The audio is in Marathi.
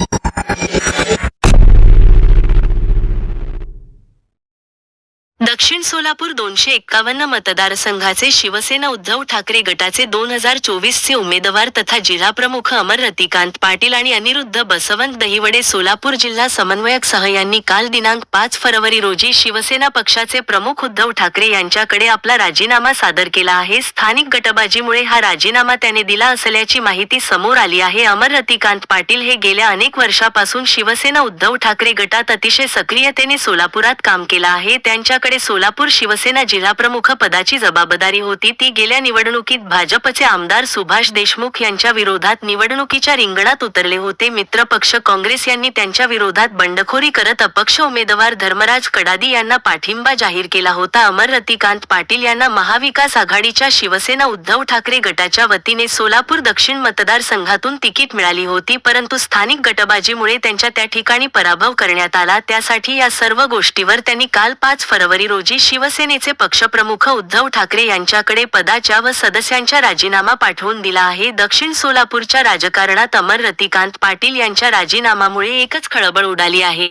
you दक्षिण सोलापूर दोनशे एक्कावन्न मतदारसंघाचे शिवसेना उद्धव ठाकरे गटाचे दोन हजार चोवीसचे उमेदवार तथा जिल्हाप्रमुख अमर रतिकांत पाटील आणि अनिरुद्ध बसवंत दहिवडे सोलापूर जिल्हा समन्वयक सह यांनी काल दिनांक पाच फरवरी रोजी शिवसेना पक्षाचे प्रमुख उद्धव ठाकरे यांच्याकडे आपला राजीनामा सादर केला आहे. स्थानिक गटबाजीमुळे हा राजीनामा त्याने दिला असल्याची माहिती समोर आली आहे. अमर रतिकांत पाटील हे गेल्या अनेक वर्षापासून शिवसेना उद्धव ठाकरे गटात अतिशय सक्रियतेने सोलापुरात काम केलं आहे. त्यांच्याकडे सोलापूर शिवसेना जिल्हाप्रमुख पदाची जबाबदारी होती. ती गेल्या निवडणुकीत भाजपचे आमदार सुभाष देशमुख यांच्या विरोधात निवडणुकीच्या रिंगणात उतरले होते. मित्रपक्ष काँग्रेस यांनी त्यांच्या विरोधात बंडखोरी करत अपक्ष उमेदवार धर्मराज कडादी यांना पाठिंबा जाहीर केला होता. अमर रतिकांत पाटील यांना महाविकास आघाडीच्या शिवसेना उद्धव ठाकरे गटाच्या वतीने सोलापूर दक्षिण मतदारसंघातून तिकीट मिळाली होती. परंतु स्थानिक गटबाजीमुळे त्यांच्या त्या ठिकाणी पराभव करण्यात आला. त्यासाठी या सर्व गोष्टीवर त्यांनी काल पाच फरवरी रोजी शिवसेनेचे पक्षप्रमुख उद्धव ठाकरे यांच्याकडे पदाच्या व सदस्यांच्या राजीनामा पाठवून दिला आहे. दक्षिण सोलापूरच्या राजकारणात अमर रतिकांत पाटील यांच्या राजीनामामुळे एकच खळबळ उडाली आहे.